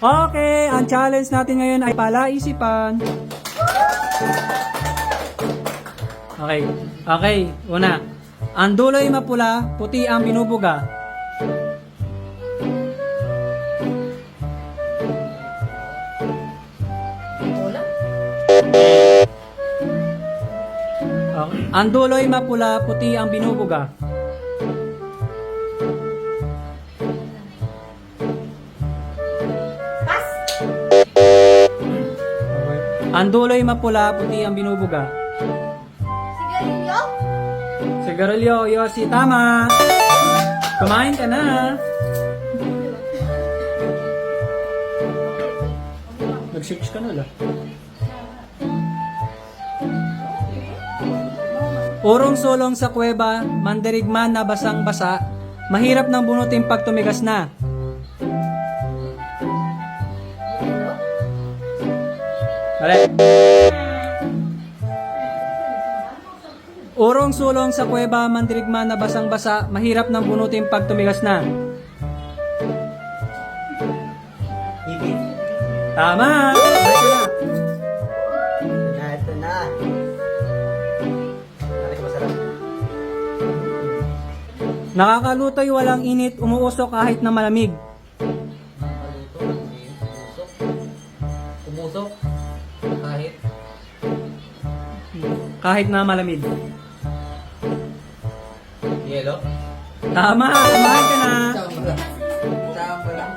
Okay, ang challenge natin ngayon ay palaisipan. Okay, okay, una. Ang duloy mapula, puti ang binubuga. Okay. Ang duloy mapula, puti ang binubuga. Ang duloy mapula, puti ang binubuga. Sigarilyo. Sigarilyo, Yossi, tama! Kumain ka na! Nag-search ka na lang. Urong sulong sa kuweba, mandirigman na basang-basa, mahirap nang bunutin pag tumigas na. Mali. Urong sulong sa kuweba, mandirigman na basang-basa, mahirap nang bunutin pag tumigas na. Tama! Na. Na, ito na. Nakakalutoy walang init, umuusok kahit na malamig. Kahit na malamig. Yelo. Tama! Kumain ka na! Lang?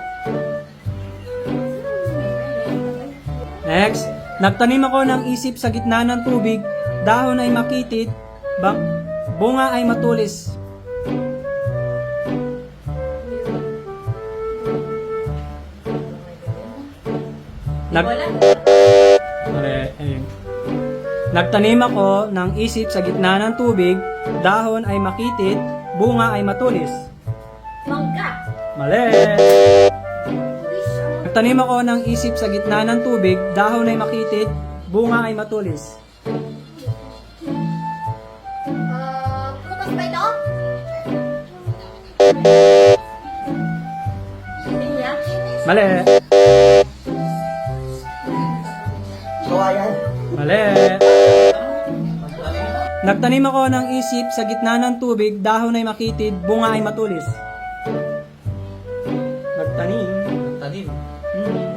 Next, nagtanim ako ng isip sa gitna ng tubig, dahon ay makitid, bak bunga ay matulis. Nag Wala. Mali, ayun. Nagtanim ako ng isip sa gitna ng tubig, dahon ay makitid, bunga ay matulis. Mangga. Mali. Nagtanim ako ng isip sa gitna ng tubig, dahon ay makitid, bunga ay matulis. Ah, prutas ba ito? Mali. Kawayan. Mali. Nagtanim ako ng isip sa gitna ng tubig, dahon ay makitid, bunga ay matulis. Nagtanim. Tanim. Hmm.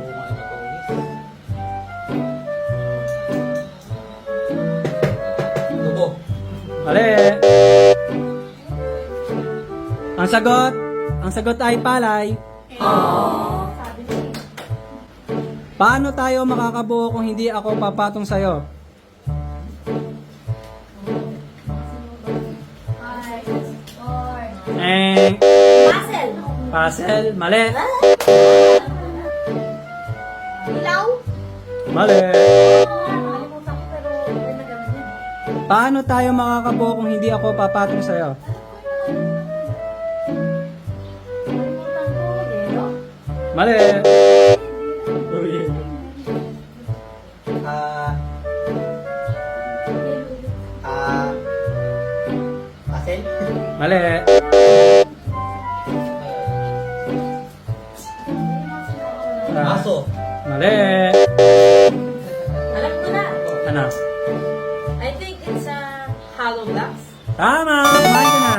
Mali. Ang sagot, ang sagot ay palay. Niya. Paano tayo makakabuo kung hindi ako papatong sa'yo? Eh, Puzzle. puzzle, mali. Ilaw. Mali. Paano tayo makakabuo kung hindi ako papatong sa'yo? Mali. Ah. Ah. Asin. Mali. Mali. Alam ko na. Ano? I think it's a hollow blocks. Tama! Kumain ka na.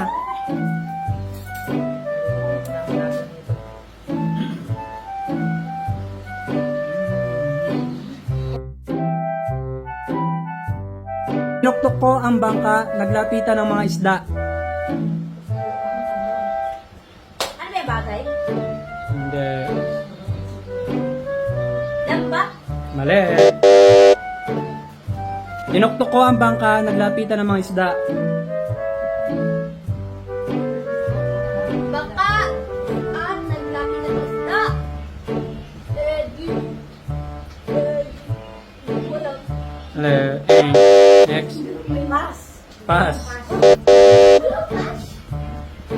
Tinuktok ko ang bangka, naglapitan ng mga isda. Ano may bagay? Hindi. Mali. Tinuktok ko ang bangka, naglapitan ng mga isda. Baka. Ah, naglaki na ng isda. Lady. Lady. Wala. Mali. Next. Pass. Pass. Wala pass.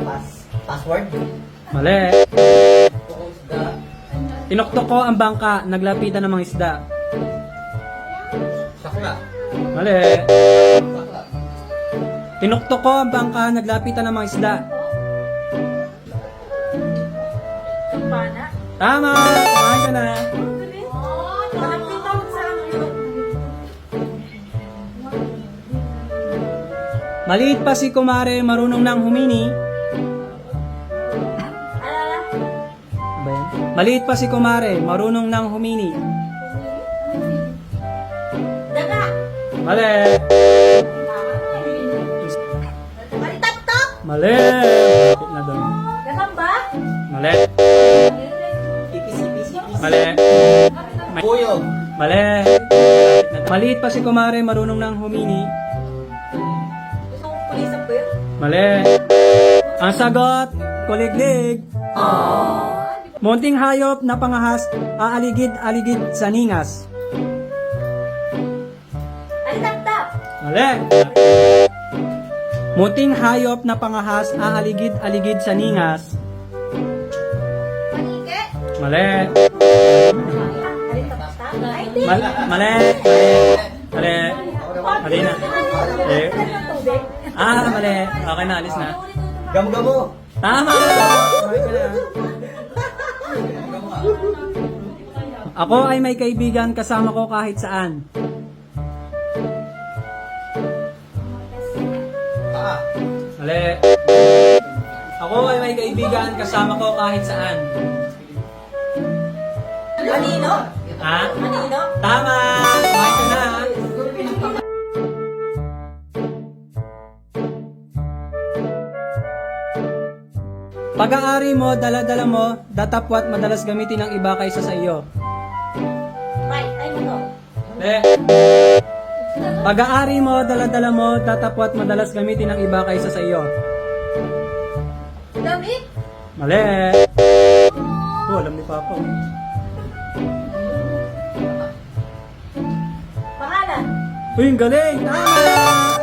Pass. Password. Mali. Tinoktok ko ang bangka, naglapitan ng mga isda. Sakla. Mali. Sakla. Ko ang bangka, naglapitan ng mga isda. Pana? Tama! Kumain ka na! Maliit pa si Kumare, marunong nang humini. Maliit pa si kumare, marunong nang humini. Daga. Mali. Malitaktok. Mali. Malapit na doon. Gagamba. Mali. Ipis, ipis, ipis. Mali. Buyog. Mali. Maliit pa si kumare, marunong nang humini. Gusto kong pulis ang. Mali. Ang sagot, kuliglig. Munting hayop na pangahas, aaligid-aligid sa ningas. Alitaktak. Mali. Munting hayop na pangahas, aaligid-aligid sa ningas. Manike. Mali. Alitaktak. Ay, di. Mal mali. Mali. Mali na. Eh. Ah, mali. Okay na, alis na. Gamo-gamo. Tama! Okay ka na. Ako ay may kaibigan kasama ko kahit saan. Mali. Ako ay may kaibigan kasama ko kahit saan. Manino. Ha? Manino. Tama! Okay ka na. Pag-aari mo, dala-dala mo, datapwat madalas gamitin ng iba kaysa sa iyo. Mali. Pag-aari mo, dala-dala mo, datapwat madalas gamitin ng iba kaysa sa iyo. Damit. Mali. Oh, alam ni Papa. Pangalan. Uy, ang galing! Tama!